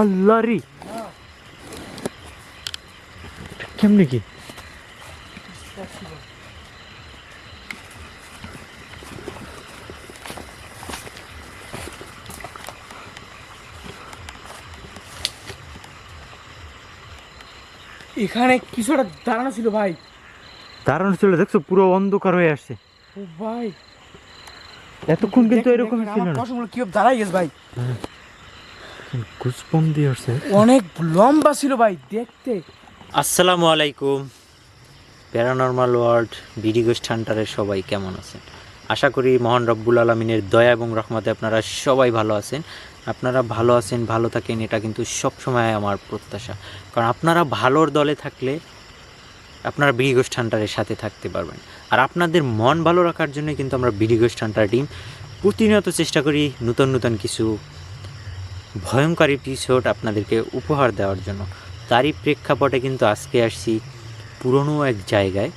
আল্লাহ রে। কেমনি কি? এখানে কিছু একটা দাঁড়ানো ছিল ভাই। দাঁড়ানো ছিল দেখছ? পুরো অন্ধকার হয়ে আসছে। ও ভাই। এতক্ষণ কিন্তু এরকম ছিল না। কীভাবে দাঁড়াই গেছে ভাই। গুসপম দিয়ে আসছে। অনেক লম্বা ছিল ভাই দেখতে। আসসালামু আলাইকুম। প্যারানর্মাল ওয়ার্ল্ড বিডি হান্টারের সবাই কেমন আছেন? আশা করি মহান রব্বুল আলমিনের দয়া এবং রহমতে আপনারা সবাই ভালো আছেন। আপনারা ভালো আছেন ভালো থাকেন এটা কিন্তু সব সময় আমার প্রত্যাশা। কারণ আপনারা ভালোর দলে থাকলে আপনারা বিডি গোস্ট হান্টারের সাথে থাকতে পারবেন। আর আপনাদের মন ভালো রাখার জন্য কিন্তু আমরা বিডি গোস্ট হান্টার টিম প্রতিনিয়ত চেষ্টা করি নতুন নতুন কিছু ভয়ঙ্কর এপিসোড আপনাদেরকে উপহার দেওয়ার জন্য। তারই প্রেক্ষাপটে কিন্তু আজকে আসছি পুরনো এক জায়গায়।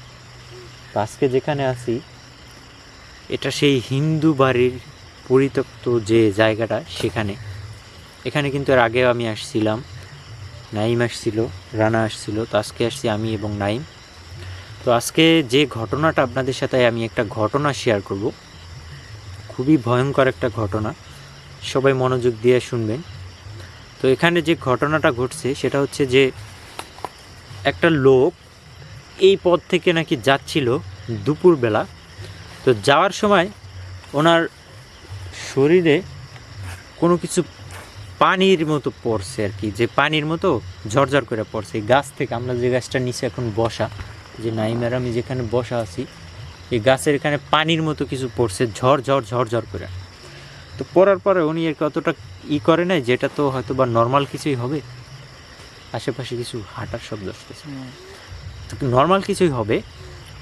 আজকে যেখানে আসি এটা সেই হিন্দু বাড়ির পরিত্যক্ত যে জায়গাটা, সেখানে। এখানে কিন্তু এর আগেও আমি আসছিলাম, নাইম আসছিল, রানা আসছিল, তো আজকে আসছি আমি এবং নাইম। তো আজকে যে ঘটনাটা আপনাদের সাথে আমি একটা ঘটনা শেয়ার করব, খুবই ভয়ঙ্কর একটা ঘটনা। সবাই মনোযোগ দিয়ে শুনবেন তো এখানে যে ঘটনাটা ঘটছে, সেটা হচ্ছে যে একটা লোক এই পথ থেকে নাকি যাচ্ছিল দুপুরবেলা। তো যাওয়ার সময় ওনার শরীরে কোনো কিছু পানির মতো পড়ছে আর কি, যে পানির মতো ঝরঝর করে পড়ছে। এই গাছ থেকে, আমরা যে গাছটা নিচে এখন বসা, যে নাইমার আমি যেখানে বসা আছি, এই গাছের এখানে পানির মতো কিছু পড়ছে ঝড় ঝড় ঝড় করে। তো পড়ার পরে উনি আর কি অতটা ই করে নাই যেটা তো হয়তো বা নর্মাল কিছুই হবে। আশেপাশে কিছু হাঁটার শব্দ আসতেছে। তো নর্মাল কিছুই হবে।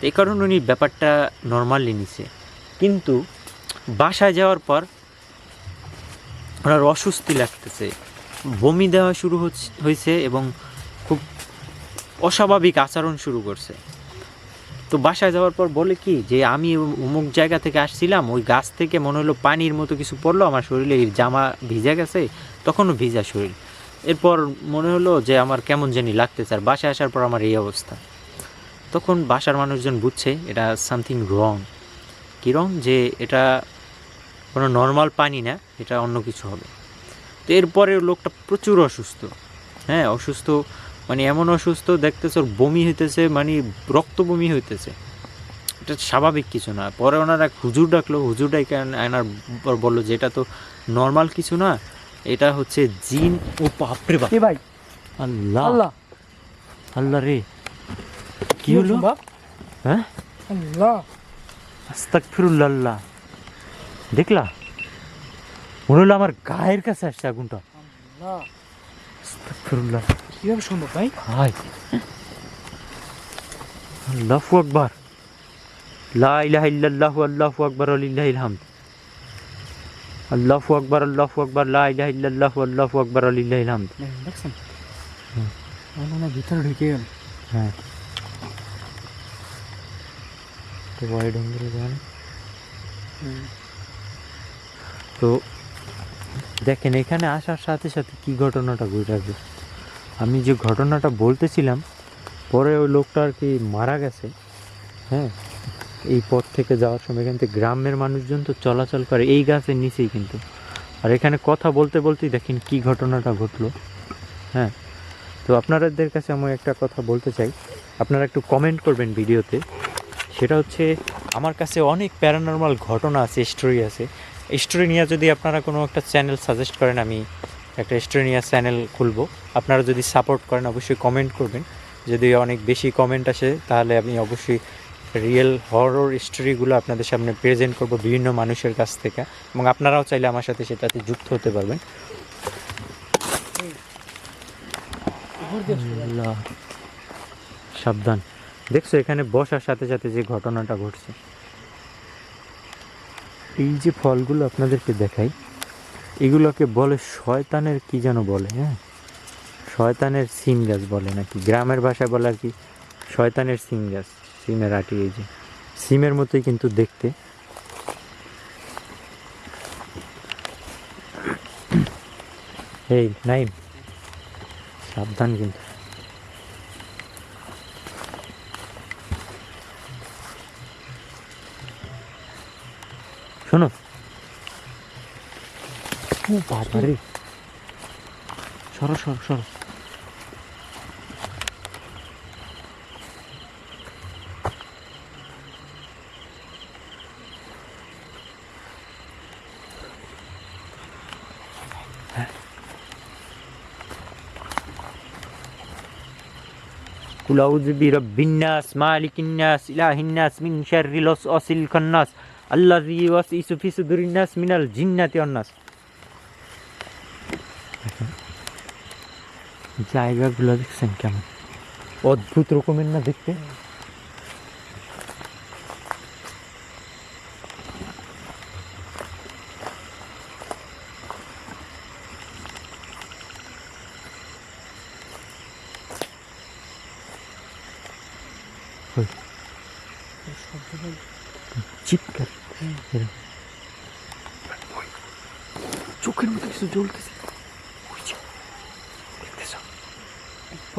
এই কারণে উনি ব্যাপারটা নর্মালি নিছে। কিন্তু বাসায় যাওয়ার পর ওনার অস্বস্তি লাগতেছে। বমি দেওয়া শুরু হয়েছে এবং খুব অস্বাভাবিক আচরণ শুরু করছে। তো বাসায় যাওয়ার পর বলে কি যে, আমি অমুক জায়গা থেকে আসছিলাম, ওই গাছ থেকে মনে হলো পানির মতো কিছু পড়ল, আমার শরীরে জামা ভিজে গেছে, তখনও ভিজা শরীর। এরপর মনে হলো যে, আমার কেমন জানি লাগতেছে, আর বাসায় আসার পর আমার এই অবস্থা। তখন বাসার মানুষজন বুঝছে, এটা সামথিং রং কী রং যে, এটা কোনো নর্মাল পানি না, এটা অন্য কিছু হবে। তো এরপরে লোকটা প্রচুর অসুস্থ। হ্যাঁ অসুস্থ মানে এমন অসুস্থ দেখতেছে ওর বমি হইতেছে মানে রক্ত বমি হইতেছে। এটা স্বাভাবিক কিছু না। পরে ওনার এক হুজুর ডাকলো হুজুর ডাইকে আনার পর বলল যে এটা তো নর্মাল কিছু না এটা হচ্ছে জিন ও বাপরে বাপ। ভাই। আল্লাহ। আল্লাহ। আল্লাহ রে। কি হলো বাপ? হ্যাঁ? আল্লাহ। আস্তাগফিরুল্লাহ। দেখলা? মনে হলো আমার গায়ের কাছে আসছে আগুনটা। আল্লাহ। আস্তাগফিরুল্লাহ কীভাবে সম্ভব ভাই হাই আল্লাহু আকবার লা ইলাহা ইল্লাল্লাহু আল্লাহু আকবার ওয়ালিল্লাহিল হামদ আল্লাহু আকবার আল্লাহু আকবার লা ইলাহা ইল্লাল্লাহু আল্লাহু আকবার ওয়ালিল্লাহিল হামদ দেখেন, দেখছেন আমার মনে হয় ভিতরে ঢুকে গেল হ্যাঁ তো ওয়াইড অ্যাঙ্গেলে যান তো দেখেন, এখানে আসার সাথে সাথে কি ঘটনাটা ঘটে গেছে আমি যে ঘটনাটা বলতেছিলাম, পরে ওই লোকটা আর কি মারা গেছে। হ্যাঁ এই পথ থেকে যাওয়ার সময় এখান থেকে গ্রামের মানুষজন তো চলাচল করে এই গাছের নিচেই কিন্তু। আর এখানে কথা বলতে বলতেই দেখেন কি ঘটনাটা ঘটলো। হ্যাঁ তো আপনাদের কাছে আমি একটা কথা বলতে চাই। আপনারা একটু কমেন্ট করবেন ভিডিওতে। সেটা হচ্ছে, আমার কাছে অনেক প্যারানর্মাল ঘটনা আছে স্টোরি আছে। স্টোরি নিয়ে যদি আপনারা কোনো একটা চ্যানেল সাজেস্ট করেন, আমি একটা স্টোরি নিয়ে চ্যানেল খুলবো। আপনারা যদি সাপোর্ট করেন, অবশ্যই কমেন্ট করবেন। যদি অনেক বেশি কমেন্ট আসে, তাহলে আমি অবশ্যই রিয়েল হরর স্টোরিগুলো আপনাদের সামনে প্রেজেন্ট করব বিভিন্ন মানুষের কাছ থেকে। এবং আপনারাও চাইলে আমার সাথে সেটাতে যুক্ত হতে পারবেন। সাবধান। দেখছ, এখানে বসার সাথে সাথে যে ঘটনাটা ঘটছে। এই যে ফলগুলো আপনাদেরকে দেখাই, এগুলোকে বলে শয়তানের কি যেন বলে হ্যাঁ? শয়তানের সিম গাছ বলে নাকি, গ্রামের ভাষায় বলে আর কি, শয়তানের সিম গাছ, সিমের আটি এই যে। সিমের মতোই কিন্তু দেখতে। এই, নাইম, সাবধান কিন্তু। شنو؟ شوف واحد بريء قل أعوذ برب الناس مالك الناس إله الناس من شر الوسواس الكناس আল্লাহ ইসু ফিসু সুদুরিন্নাস মিনাল জিন্নাতি অন্নাস জায়গাগুলো দেখছেন কেমন? অদ্ভুত রকমের না দেখতে?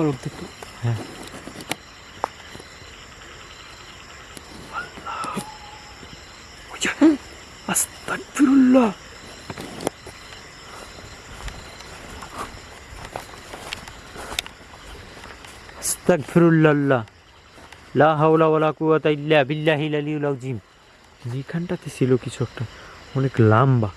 পলক দেখতো হ্যাঁ আস্তাগফিরুল্লাহ। আস্তাগফিরুল্লাহ। লা হাওলা ওয়ালা কুওয়াতা ইল্লা বিল্লাহিল আলিয়্যিল আযীম যেখানটাতে ছিল কিছু একটা অনেক লম্বা।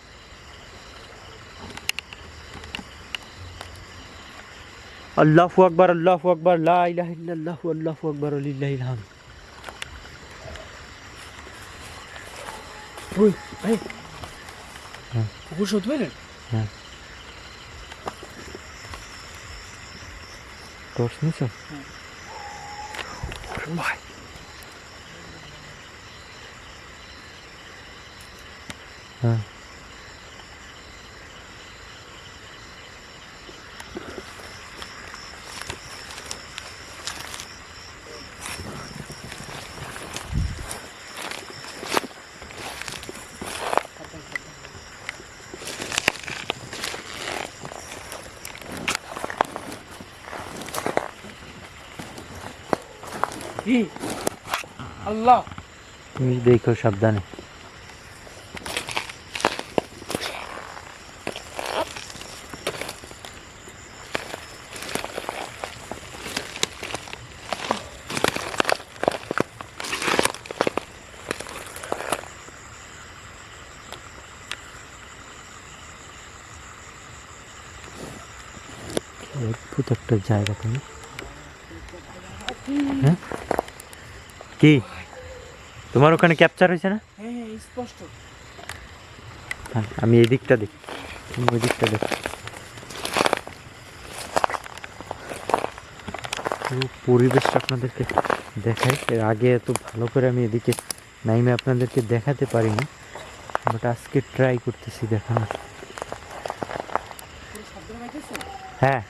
আল্লাহু আকবার আল্লাহু আকবার লা ইলাহা ইল্লাল্লাহু আল্লাহু আকবার লিল্লাহিল হামদ ওই ভাই হ্যাঁ। পুকুর শোধ পেলেন হ্যাঁ টর্চ নিছো হ্যাঁ। ওরে ভাই হ্যাঁ কি আল্লাহ তুমি দেখো সাবধানে। অদ্ভুত একটা জায়গা তুমি। হ্যাঁ? কি? তোমার ওখানে ক্যাপচার হয়েছে না? হ্যাঁ হ্যাঁ স্পষ্ট। হ্যাঁ আমি এই দিকটা দেখি। তুমি ওই দিকটা দেখো। পুরো পরিবেশটা আপনাদেরকে দেখাই। এর আগে এত ভালো করে আমি এদিকে নাইমে আপনাদেরকে দেখাতে পারিনি বাট আজকে ট্রাই করতেছি দেখানোর। পাইতেছে হ্যাঁ।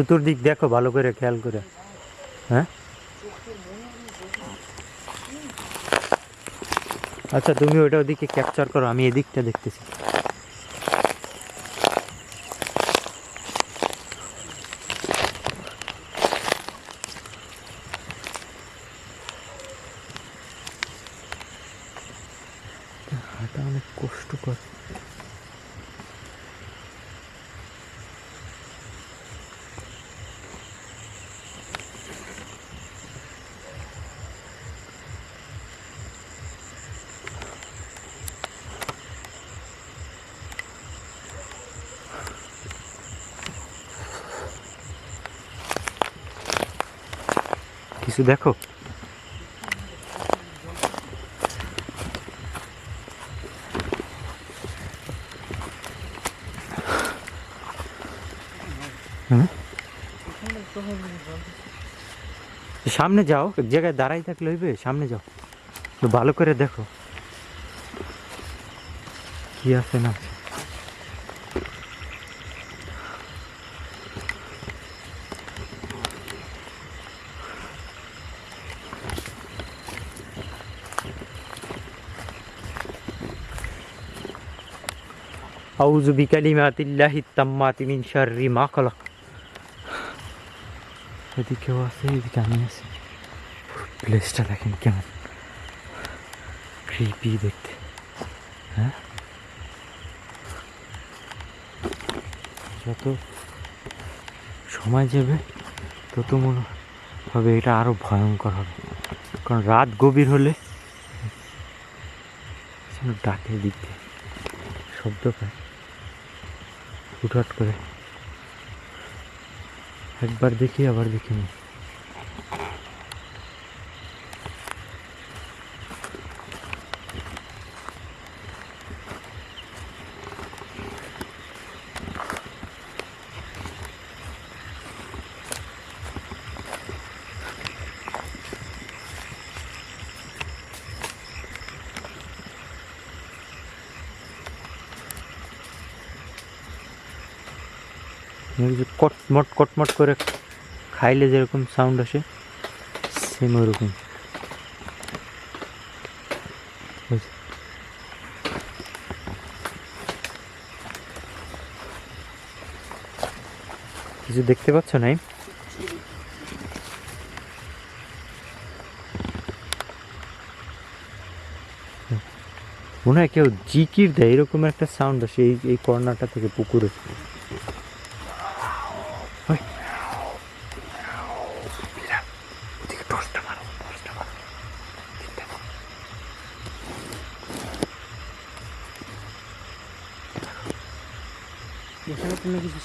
চতুর্দিক দেখো ভালো করে, খেয়াল করে। হ্যাঁ? আচ্ছা তুমি ওইটা ওদিকে ক্যাপচার করো, আমি এদিকটা দেখতেছি। কিছু দেখো? সামনে যাও, এক জায়গায় দাঁড়াই থাকলে হইবে, সামনে যাও। ভালো করে দেখো। কি আছে না আউযু বিকালিমাতিল্লাহি তাম্মাতি মিন শাররি মা খালাক এদিকেও আছে আমি প্লেসটা দেখেন কেমন। ক্রিপি দেখতে। হ্যাঁ? যত সময় যাবে, তত মনে হবে এটা আরও ভয়ঙ্কর হবে। কারণ রাত গভীর হলে ডাকে দিক, শব্দ পায়। হুটহাট করে একবার দেখি আবার দেখিনি এই কটমট কটমট করে খাইলে যেরকম সাউন্ড আসে সেম ওরকম। কিছু দেখতে পাচ্ছ নাই? মনে হয় কেউ জিকির দেয়, এরকম একটা সাউন্ড আসে এই এই কর্নারটা থেকে পুকুরে।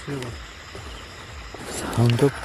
কোনো কিছু ছিল না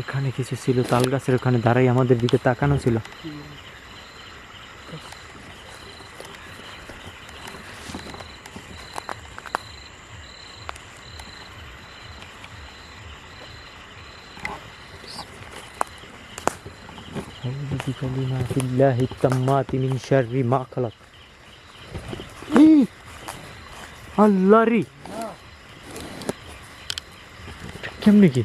এখানে কিছু ছিল তাল গাছের ওখানে দাঁড়াই আমাদের দিকে তাকানো ছিল أعوذ بكلمات الله التامات من شر ما خلق আল্লাহ রে কেমনে কি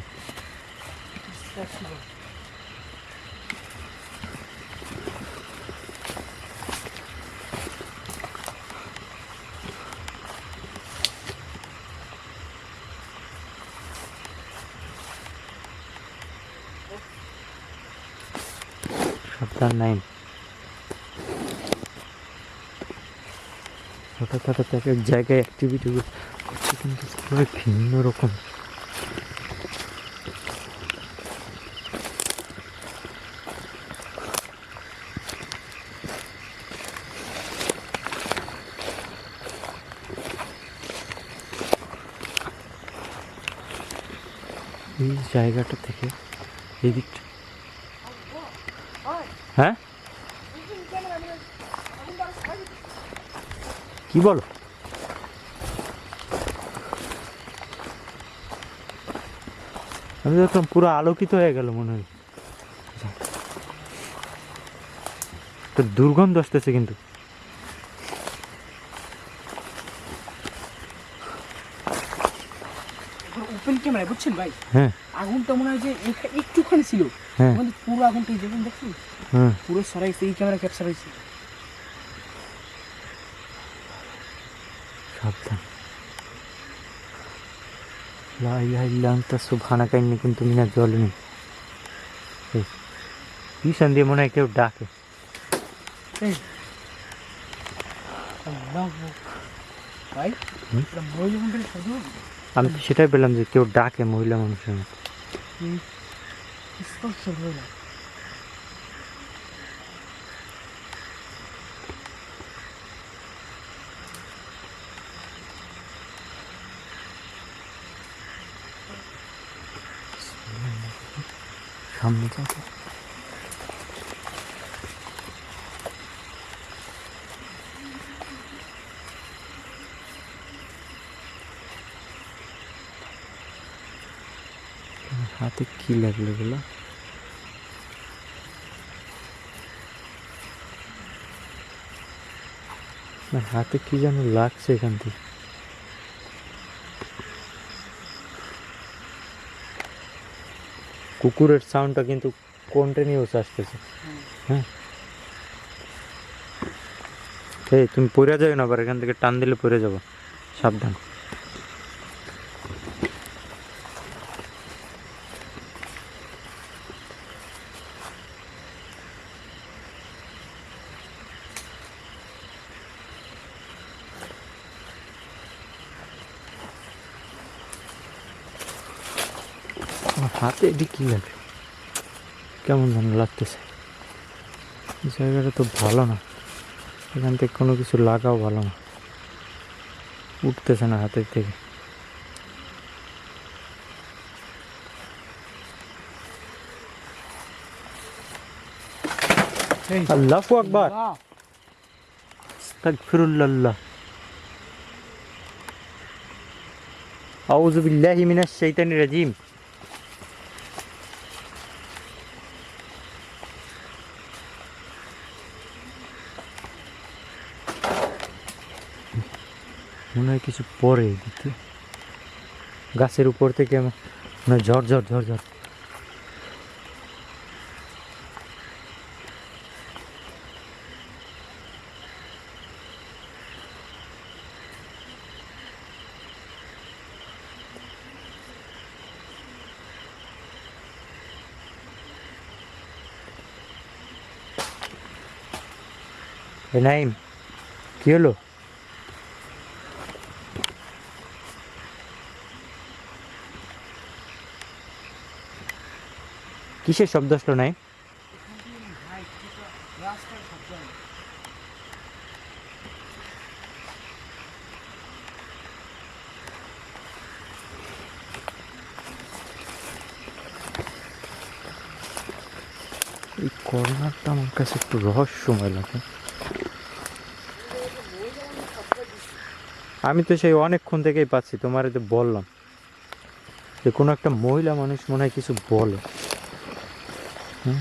সাবধান নাই হঠাৎ হঠাৎ এক এক জায়গায় অ্যাক্টিভিটি করছে কিন্তু পুরো ভিন্ন রকম। এই জায়গাটা থেকে এই দিকটা হ্যাঁ? কি বলো? আমি দেখলাম পুরো আলোকিত হয়ে গেল মনে হয়। তো দুর্গন্ধ আসতেছে কিন্তু। ওপেন ক্যামেরা বুঝছেন ভাই? হ্যাঁ। আগুনটা মনে হয় যে একটুখানি ছিল। আমাদের পুরো আগুনটা যেমন দেখছি হ্যাঁ। পুরো সরাইছে এই ক্যামেরা ক্যাপচার হয়েছে। সাবধান। লা ইলাহা ইল্লা আনতা সুবহানাকা ইন্নী কুনতু মিনাজ জালিমিন এই দিয়ে মনে হয় কেউ ডাকে। এই। ভাই? এটা মহিলা মন্দিরের শুধু আমি তো সেটাই পেলাম যে কেউ ডাকে মহিলা মানুষের মতো। সামনে যাব হাতে কি লাগল এগুলো? আমার হাতে কি যেন লাগছে এখান থেকে? কুকুরের সাউন্ডটা কিন্তু কন্টিনিউস আসতেছে। হ্যাঁ? এই, তুমি পড়ে যাবে না আবার? এখান থেকে টান দিলে পড়ে যাব। সাবধান। আমার হাতে এটি কি লাগে কেমন যেন লাগতেছে। এই জায়গাটা তো ভালো না। এখান থেকে কোনো কিছু লাগাও ভালো না। উঠতেছে না হাতের থেকে। এই আল্লাহু আকবার। আল্লাহ, আস্তাগফিরুল্লাহ। আউযু বিল্লাহি মিনাশ শাইতানির রাজিম। কিছু পরে এদিকে গাছের উপর থেকে আমার মনে হয় ঝড় ঝড় ঝড় ঝড়। এ নাইম, কি হলো? কিসের শব্দ আসলো নাই। এই কর্নারটা আমার কাছে একটু রহস্যময় লাগে আমি তো সেই অনেকক্ষণ থেকেই পাচ্ছি, তোমার বললাম যে কোনো একটা মহিলা মানুষ মনে হয় কিছু বলে। ভয়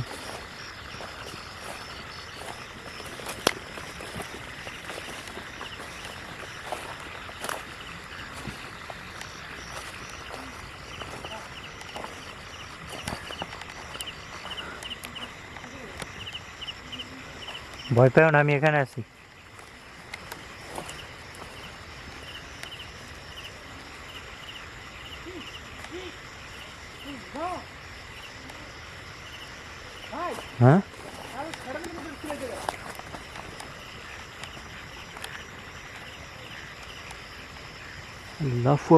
পেও না আমি এখানে আছি ভাই হ্যাঁ আরও সাড়ে মধ্যে খুলে দেবে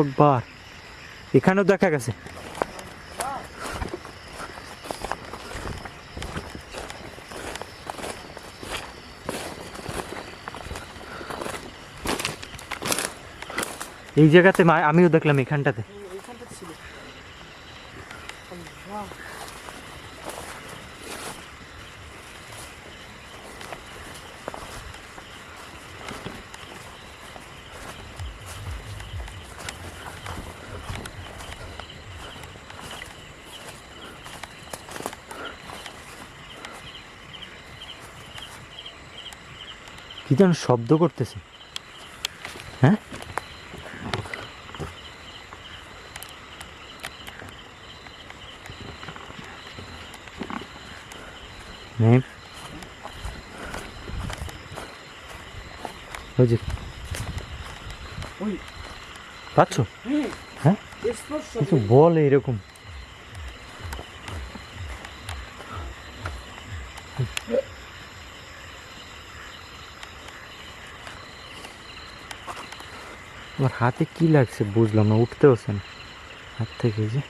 আকবার। এখানেও দেখা গেছে। এই জায়গাতে আমিও দেখলাম এখানটাতে। কি যেন শব্দ করতেছে। হ্যাঁ? ওই যে। পাচ্ছ? হ্যাঁ। হ্যাঁ? কিছু বলে এরকম আমার হাতে কি লাগছে বুঝলাম না, উঠতে হচ্ছে না। হাত থেকে যে।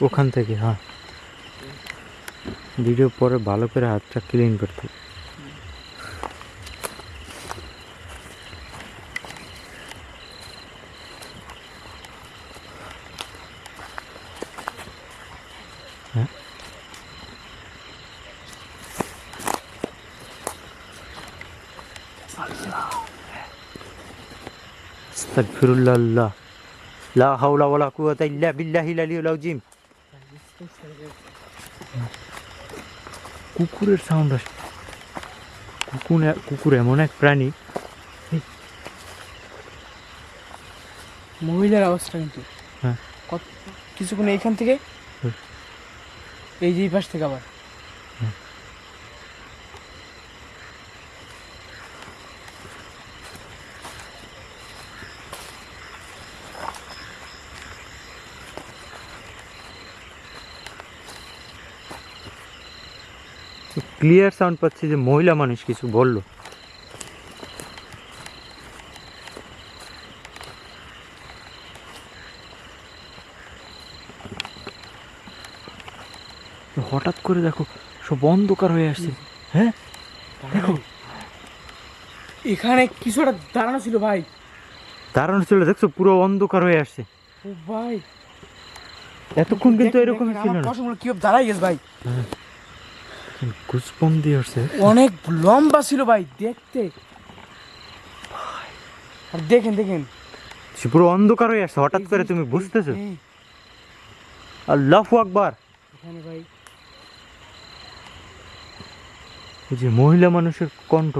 ওখান থেকে হ্যাঁ। ভিডিও পরে ভালো করে হাতটা ক্লিন করতে আস্তাগফিরুল্লাহ। লা হাওলা ওয়ালা কুওয়াতা ইল্লা বিল্লাহিল আলিয়্যিল আযীম। কুকুরের সাউন্ড আসে। কুকুর কুকুর এমন এক প্রাণী। মহিলার অবস্থা কিন্তু। হ্যাঁ। কত কিছুক্ষণ এইখান থেকে এই যে এই পাশ থেকে আবার। ক্লিয়ার সাউন্ড পাচ্ছি যে মহিলা মানুষ কিছু বলল। হঠাৎ করে দেখো সব অন্ধকার হয়ে আসছে। হ্যাঁ? দেখো। এখানে কিছু একটা দাঁড়ানো ছিল ভাই। দাঁড়ানো ছিল দেখছ পুরো অন্ধকার হয়ে আসছে। ও ভাই। এতক্ষণ কিন্তু এরকম ছিল না। কীভাবে দাঁড়াই গেছে ভাই। দিয়ে অনেক লম্বা ছিল ভাই দেখতে। আর দেখেন দেখেন। পুরো অন্ধকার হয়ে আসছে হঠাৎ করে তুমি বুঝতেছো? আল্লাহ আকবার। এখানে ভাই। যে মহিলা মানুষের কণ্ঠ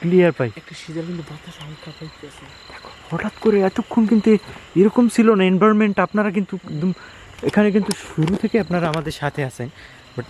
ক্লিয়ার পাই। একটা শীতল কিন্তু বাতাস হালকা পাইতেছে। হঠাৎ করে এতক্ষণ কিন্তু এরকম ছিল না এনভায়রনমেন্ট আপনারা কিন্তু একদম এখানে কিন্তু শুরু থেকে আপনারা আমাদের সাথে আছেন বাট